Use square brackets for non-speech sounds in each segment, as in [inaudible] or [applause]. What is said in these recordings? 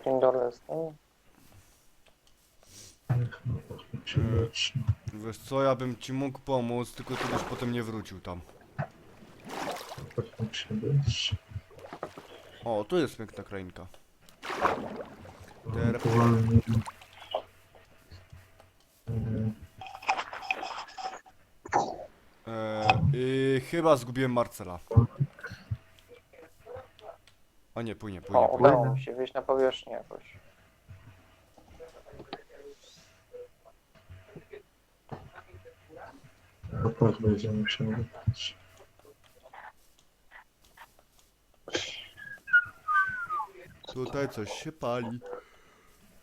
takim dole jestem. Niech no, potem się Mm. leczy. Wiesz co, ja bym ci mógł pomóc, tylko ty byś potem nie wrócił tam. Potem się leczy. O, tu jest piękna krainka. Ter- Ewentualnie... e, Eee, i chyba zgubiłem Marcela. A nie, płynie, płynie, O, płynie. udało mi się wyjść na powierzchnię jakoś. Na pewno będziemy się leczyć. Tutaj coś się pali.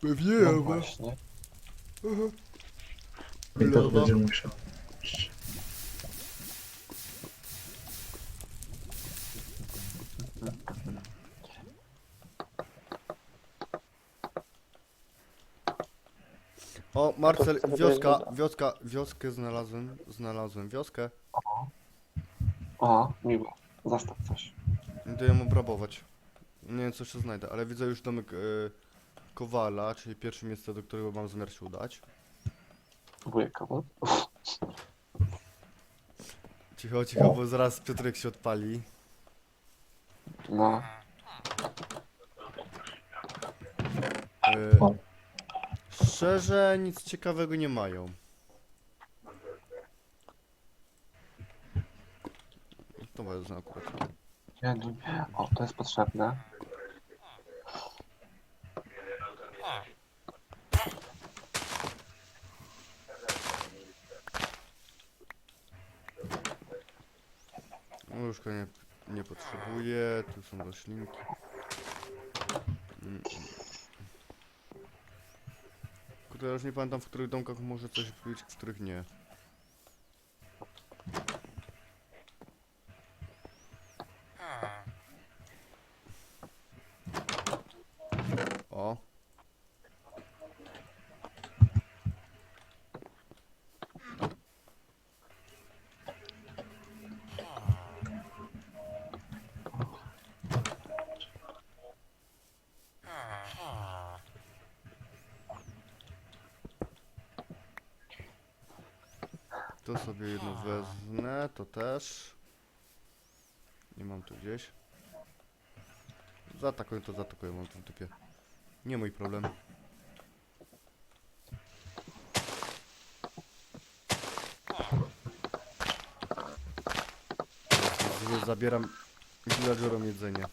Pewnie, No ale... właśnie. I tak będziemy się O, Marcel, To wtedy wioska, wioska, wioskę znalazłem, znalazłem wioskę. O, miło. Zastaw coś. Idę ją obrabować. Nie wiem, co jeszcze znajdę, ale widzę już domek e, Kowala, czyli pierwsze miejsce, do którego mam zamiar się udać. Wujek komu? Cicho, cicho, bo zaraz Piotrek się odpali. No. O. szczerze, nic ciekawego nie mają. To jest akurat. O, to jest potrzebne. Łóżka nie, nie potrzebuję, tu są roślinki. Mm. Kurde, już nie pamiętam w których domkach może coś być, w których nie. O. To sobie jedno wezmę, to też. Nie mam tu gdzieś. Zaatakuję to zaatakuję, mam tu w dupie. Nie mój problem. Zabieram villagerom jedzenie.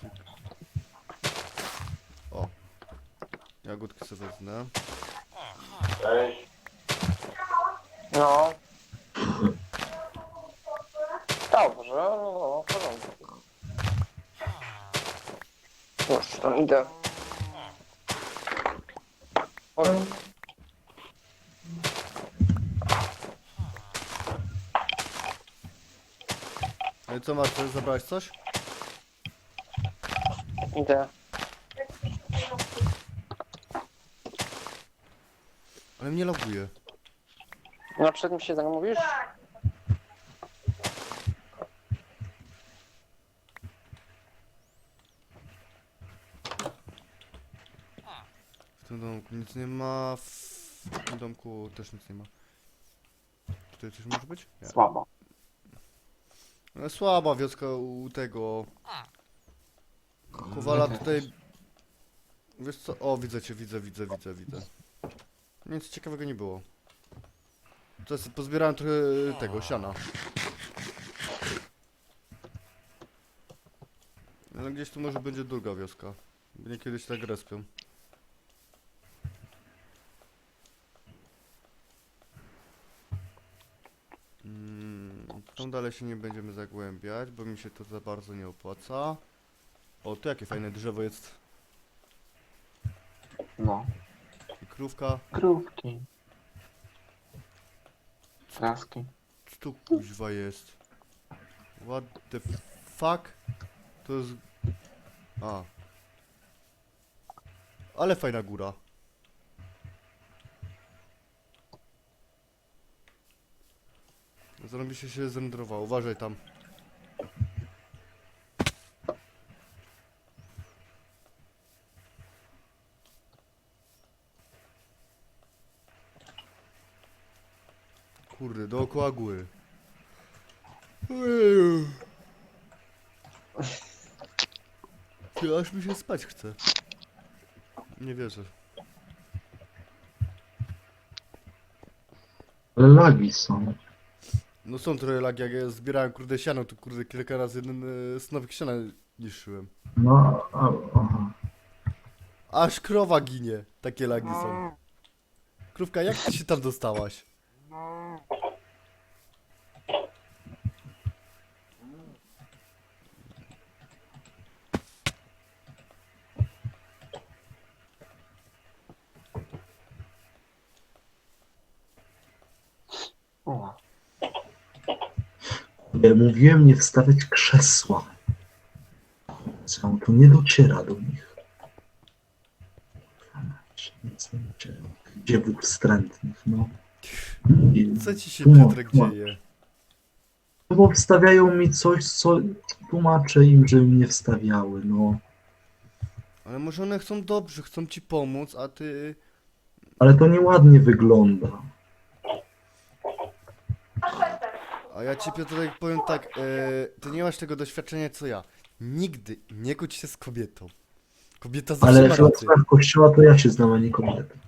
Cyk. O. Jagódki sobie wezmę. No. Dobrze, no, no, w porządku. Już, tam idę. Oj, No i co Marcel, zabrałeś coś? idę. Ale mnie loguje. No przed mi się zamówisz? W tym domku nic nie ma, w tym domku też nic nie ma. Tutaj coś może być? Nie. Słabo. No, słaba wioska u tego. Kowala tutaj. Wiesz co? O, widzę cię, widzę, widzę, widzę, widzę. Nic ciekawego nie było. To jest, pozbierałem trochę tego, siana. Ale gdzieś tu może będzie druga wioska. Będzie kiedyś tak respią. Mm, Tam dalej się nie będziemy zagłębiać, bo mi się to za bardzo nie opłaca. O, tu jakie fajne drzewo jest. No. Krówka. Krówki. Traski. Co tu kuźwa jest? What the fuck? To jest... A. Ale fajna góra. Zrobi się się zrenderowało. Uważaj tam. Kurde, dookoła góry. Ojeju. Ty, aż mi się spać chce. Nie wierzę. Ale lagi są. No są trochę lagi, jak ja zbierałem kurde siano, to kurde kilka razy jeden e, siana niszczyłem. No, a, aha. Aż krowa ginie, takie lagi są. Krówka, jak ty się tam dostałaś? O, Ja mówiłem nie wstawiać krzesła. Co, to nie dociera do nich. Nic nie dociera. Dziewów wstrętnych, no. I Co ci się Piotrek dzieje? No bo wstawiają mi coś, co tłumaczę im, że im nie wstawiały, no. Ale może one chcą dobrze, chcą ci pomóc, a ty... Ale to nieładnie wygląda. A ja ci Piotrek powiem tak, e, ty nie masz tego doświadczenia co ja. Nigdy nie kłóć się z kobietą. Kobieta zawsze Ale ma w rację. kościoła to ja się znam, a nie kobiety.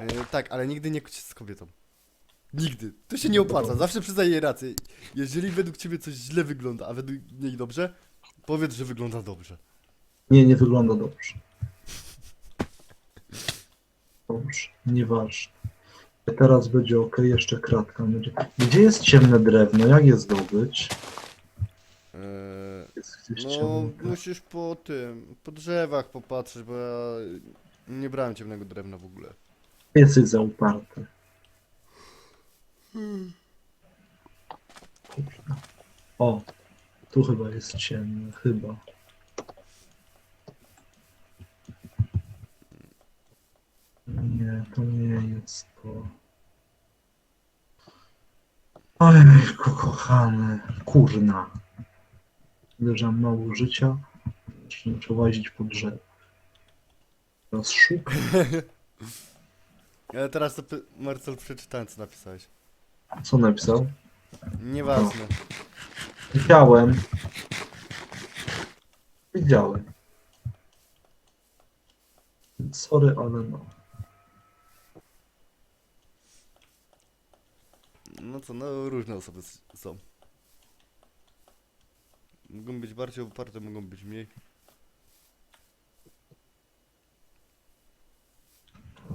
E, tak, ale nigdy nie kłóć się z kobietą. Nigdy. To się nie opłaca, zawsze przyznaję jej rację. Jeżeli według ciebie coś źle wygląda, a według niej dobrze, powiedz, że wygląda dobrze. Nie, nie wygląda dobrze. Dobrze, nieważne. Teraz będzie ok, jeszcze kratka będzie. Gdzie jest ciemne drewno? Jak je zdobyć? E, Jest gdzieś no, ciemne. musisz po tym, po drzewach popatrzeć, bo ja nie brałem ciemnego drewna w ogóle. Jesteś za uparty. Kurna. O, tu chyba jest ciemne, chyba. Nie, to nie to. Ojku, kochany, kurna. Tyle, że mam mało życia, muszę łazić po drzew. Teraz szukam. [laughs] Ale teraz to py- Marcel przeczytałem co napisałeś. Co napisał? Nieważne. Widziałem. Widziałem. Sorry, ale no. No co, no różne osoby s- są. Mogą być bardziej oparte, mogą być mniej.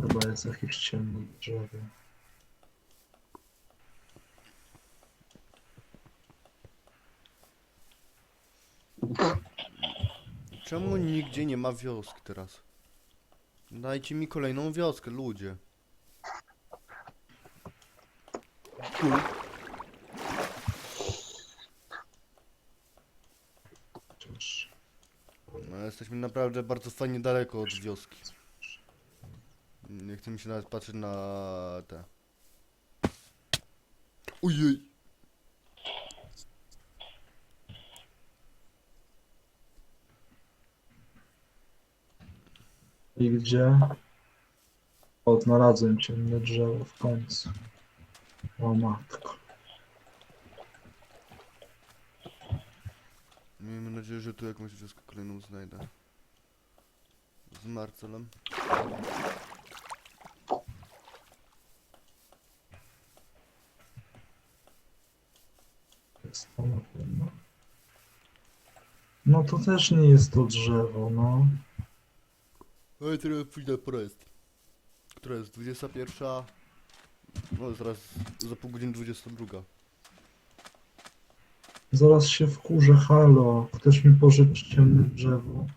Chyba jest jakieś ciemne drzewo. Czemu nigdzie nie ma wiosk teraz? Dajcie mi kolejną wioskę, ludzie. No, jesteśmy naprawdę bardzo fajnie daleko od wioski. Nie chce mi się nawet patrzeć na te. Ojej! I gdzie? Odnalazłem ciemne drzewo w końcu. O matko. Miejmy nadzieję, że tu jakąś wioskę kolejną znajdę. Z Marcelem. Jest to na pewno. No to też nie jest to drzewo, no. No i teraz pójdę po rest. Która jest 21. No zaraz za pół godziny 22. Zaraz się wkurzę, halo. Chcesz mi pożyczyć ciemne drzewo?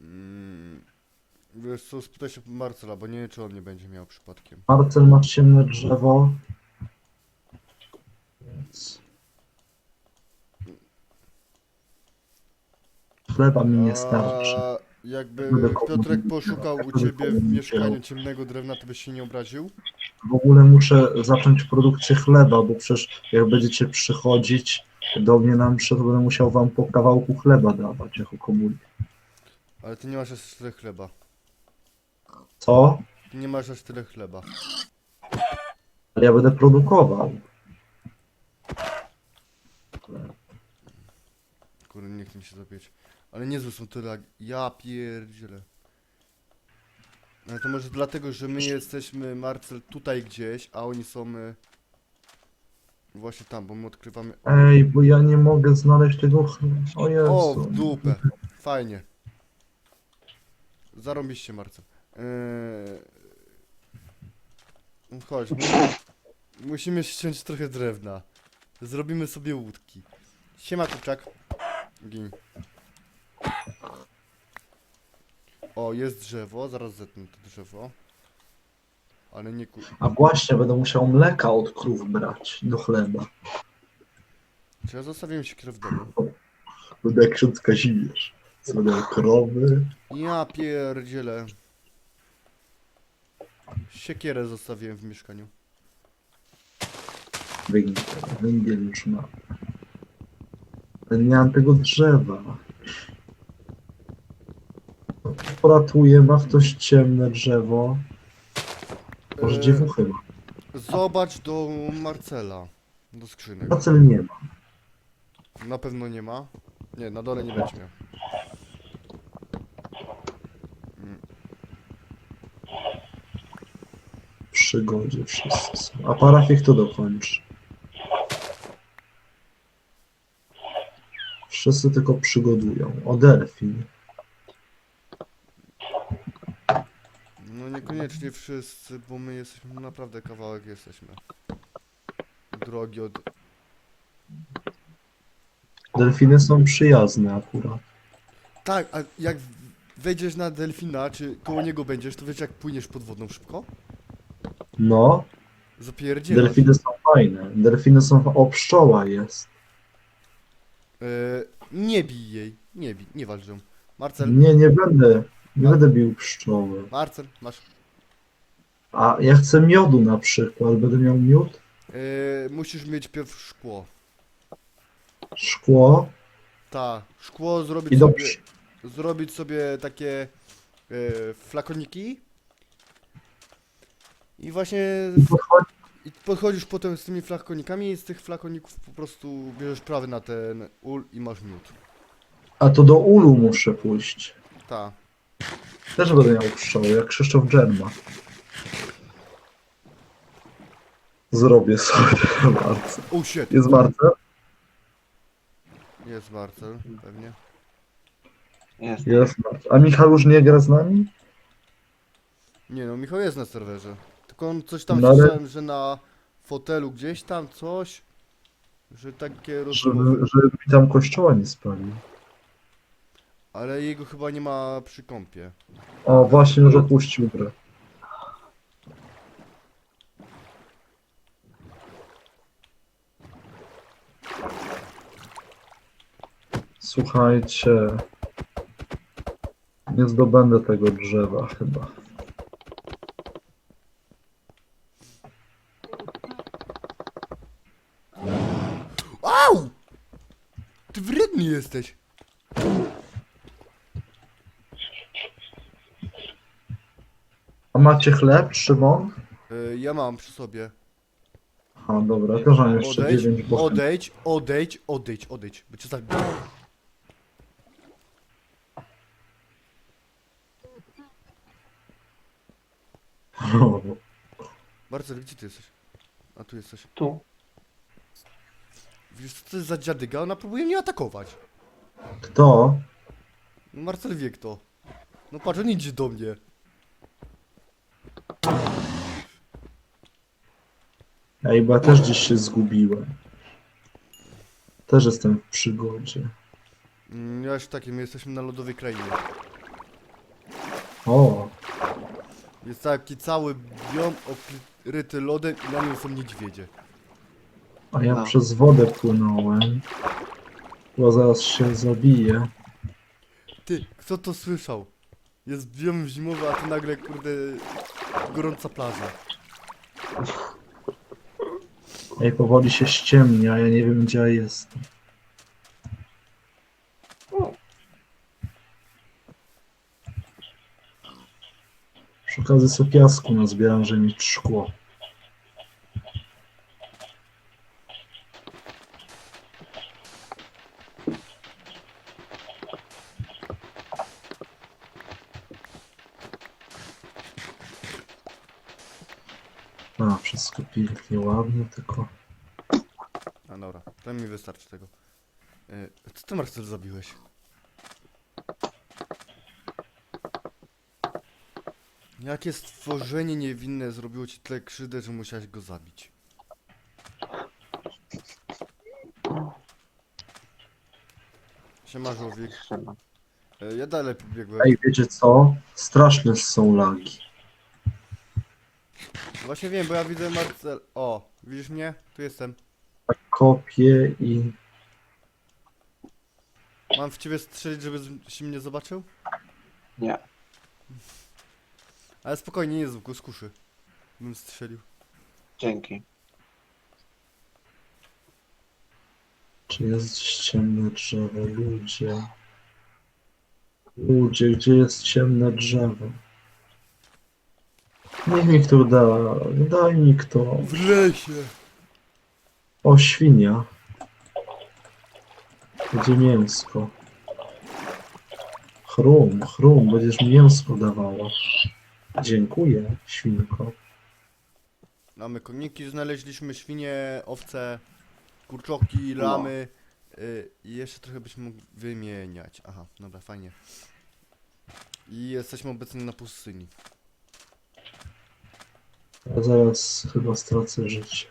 Mm, wiesz co, spytaj się Marcela, bo nie wiem czy on nie będzie miał przypadkiem. Marcel, masz ciemne drzewo? Więc... Chleba mi nie starczy. A jakby Będę Piotrek poszukał u ciebie w mieszkaniu ciemnego drewna, to byś się nie obraził? W ogóle muszę zacząć produkcję chleba, bo przecież jak będziecie przychodzić do mnie na mszę, to będę musiał wam po kawałku chleba dawać jako komunię. Ale ty nie masz aż tyle chleba. Co? Ty nie masz aż tyle chleba. Ja będę produkował. Kurde, nie chcę mi się zapieć. Ale niezłe są te lagi. Ja pierdzielę. Ale to może dlatego, że my jesteśmy, Marcel, tutaj gdzieś, a oni są... y, Właśnie tam, bo my odkrywamy... Ej, bo ja nie mogę znaleźć tego ch- O O, Jezu. w dupę. Fajnie. Zarąbiście, Marcel. Eee... Chodź, mu... musimy ściąć trochę drewna. Zrobimy sobie łódki. Siema, kurczak. Gin. O, jest drzewo, zaraz zetnę to drzewo. Ale nie ku... A właśnie, będę musiał mleka od krów brać do chleba. Czy ja zostawiłem się w domu? Będę jak ksiądz Kazimierz. Sobie krowy. Ja pierdzielę. Siekierę zostawiłem w mieszkaniu. Węgiel, węgiel już. Ale nie mam tego drzewa. Poratuję, ma ktoś ciemne drzewo. Może Eee, dziewuchy ma. Zobacz do Marcela. Do skrzynek. Pacel nie ma. Na pewno nie ma. Nie, na dole nie będzie miał. W przygodzie wszyscy są. A parafię kto dokończy? Wszyscy tylko przygodują. O delfin. No niekoniecznie wszyscy, bo my jesteśmy naprawdę kawałek jesteśmy. Drogi od... Delfiny są przyjazne akurat. Tak, a jak wejdziesz na delfina, czy koło niego będziesz, to wiesz jak płyniesz pod wodą szybko? No, Zapierdzielasz. delfiny są fajne. Delfiny są... O, pszczoła jest. E, nie bij jej, nie bij, nie walcz ją. Marcel, Nie, nie będę. Będę bił pszczoły. Marcel, masz. A ja chcę miodu na przykład. Będę miał miód, E, musisz mieć pierw szkło. szkło Ta, szkło zrobić i do sobie, zrobić sobie takie e, flakoniki. I właśnie podchodzi- i podchodzisz potem z tymi flakonikami i z tych flakoników po prostu bierzesz prawy na ten ul i masz miód. A to do ulu muszę pójść. Ta. Też będę miał pszczoły, jak Krzysztof Dżerma. Zrobię sobie Marcel. Oh shit. Jest Marcel? Jest Marcel, pewnie. Jest. Jest Marcel. A Michał już nie gra z nami? Nie no, Michał jest na serwerze. Tylko on coś tam No ale- słyszałem, że na fotelu gdzieś tam coś. Że takie rozmowy. Żeby, żeby mi tam kościoła nie spalił. Ale jego chyba nie ma przy kąpie. O, właśnie już opuścił grę. Słuchajcie. Nie zdobędę tego drzewa chyba. Au! Ty wredny jesteś. Macie chleb, Szymon? Y, ja mam przy sobie. A dobra, też mam jeszcze Odejdź, 9 bo odejdź, odejdź, odejdź, odejdź. Bo cię zabiję. Marcel, gdzie ty jesteś? A tu jesteś. Tu. Wiesz co to jest za dziadyga? Ona próbuje mnie atakować. Kto? No Marcel wie kto. No patrz, on idzie do mnie. Ej, bo ja też gdzieś się zgubiłem. Też jestem w przygodzie. Mm, Ja już taki, my jesteśmy na lodowej krainie. O, Jest taki cały biom okryty lodem i na nim są niedźwiedzie. a ja No. przez wodę płynąłem. Bo zaraz się zabiję. Ty, kto to słyszał? Jest biom zimowy, a tu nagle, kurde, gorąca plaża. Ej, powoli się ściemnia, ja nie wiem gdzie ja jestem. Przy okazji sobie piasku nazbieram, żeby mieć szkło. A, wszystko ładnie, tylko... A dobra, to mi wystarczy tego. Yy, co ty Marcel zabiłeś? Jakie stworzenie niewinne zrobiło ci tyle krzywdę, że musiałeś go zabić? Siema żółwik. Trzeba. Ja dalej pobiegłem. Ej, wiecie co? Straszne są lagi. Właśnie wiem, bo ja widzę Marcel. O, widzisz mnie? Tu jestem. Kopię i... Mam w ciebie strzelić, żebyś mnie zobaczył? Nie. Ale spokojnie, nie z łuku, z kuszy. Bym strzelił. Dzięki. Czy jest ciemne drzewo? Ludzie. Ludzie, gdzie jest ciemne drzewo? Niech mi kto da. Daj mi kto. W lesie! O, świnia. Będzie mięsko. Chrum, chrum, będziesz mi mięsko dawała. Dziękuję, świnko. Mamy koniki, znaleźliśmy świnie, owce, kurczoki, lamy. y, I jeszcze trochę byśmy mogli wymieniać. Aha, dobra, fajnie. I jesteśmy obecnie na pustyni. Ja zaraz chyba stracę życie.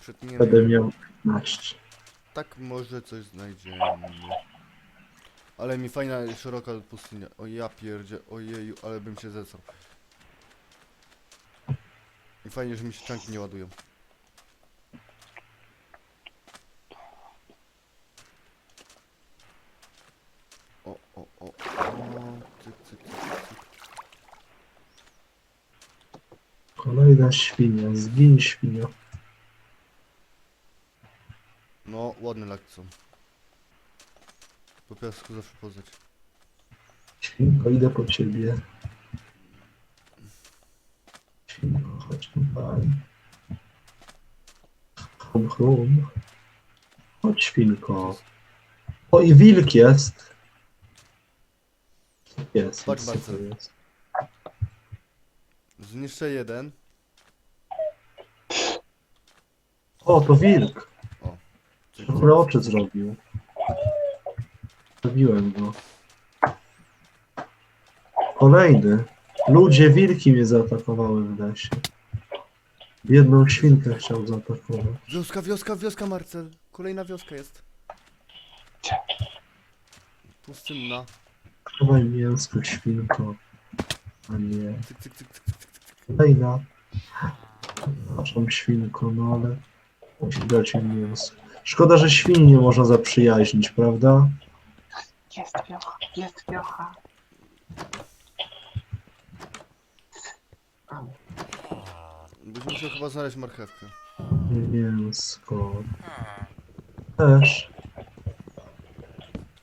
Przetniemy. Będę miał 15. Tak może coś znajdziemy. Ale mi fajna, szeroka pustynia. O ja pierdzie, ojeju, ale bym się zesrał. I fajnie, że mi się czanki nie ładują. O, o, o, o, cyk, cyk, cyk, cyk. Świnia, zgiń świnio. No, ładne laki są. Po piasku zawsze poznać. Świnko, idę po ciebie. Świnko, chodź tutaj. Chrum, chrum. Chodź, świnko. O, i wilk jest. Jest, Chodź, to Marcel. jest? Zniszczę jeden. O, to wilk. Cyk. Dobre oczy zrobił. Zabiłem go. Kolejny. Ludzie, wilki mnie zaatakowały w lesie. Jedną świnkę chciał zaatakować. Wioska, wioska, wioska, Marcel. Kolejna wioska jest. Pustynna. Chowaj mięsko, świnko. A nie. Cyk, cyk, cyk, cyk, cyk, cyk. Kolejna. Przepraszam, świnko, no ale musi dać mi mięso. Szkoda, że świn nie można zaprzyjaźnić, prawda? Jest wiocha, jest wiocha. Au. Byś musiał chyba znaleźć marchewkę. Mięsko. Też.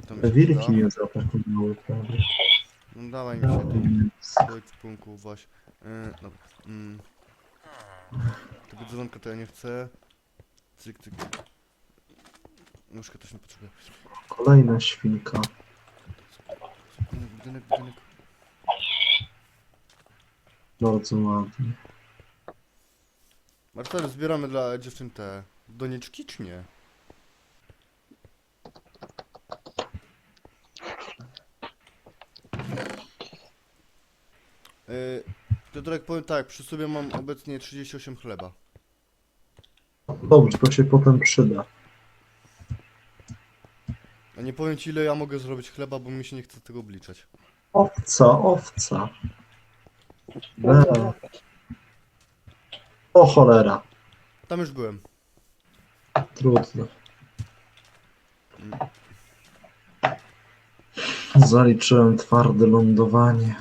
To mi Te się wilki przyda. mnie zaatakowały prawie. No dawaj mi się tu. Mięsko. Chodź w punku, właśnie. Yy, dobra. Mm. Tego dzwonka to ja nie chcę. Cyk, cyk. Nóżkę też nie potrzebuję. Kolejna świnka. Budynek, budynek, budynek. Bardzo ładnie. Marcel, zbieramy dla dziewczyn te doniczki, czy nie? Yy, Piotrek, powiem tak, przy sobie mam obecnie 38 chleba. Dobrze, to się potem przyda. A nie powiem ci ile ja mogę zrobić chleba, bo mi się nie chce tego obliczać. Owca, owca. Be. O cholera. Tam już byłem. Trudno. Zaliczyłem twarde lądowanie.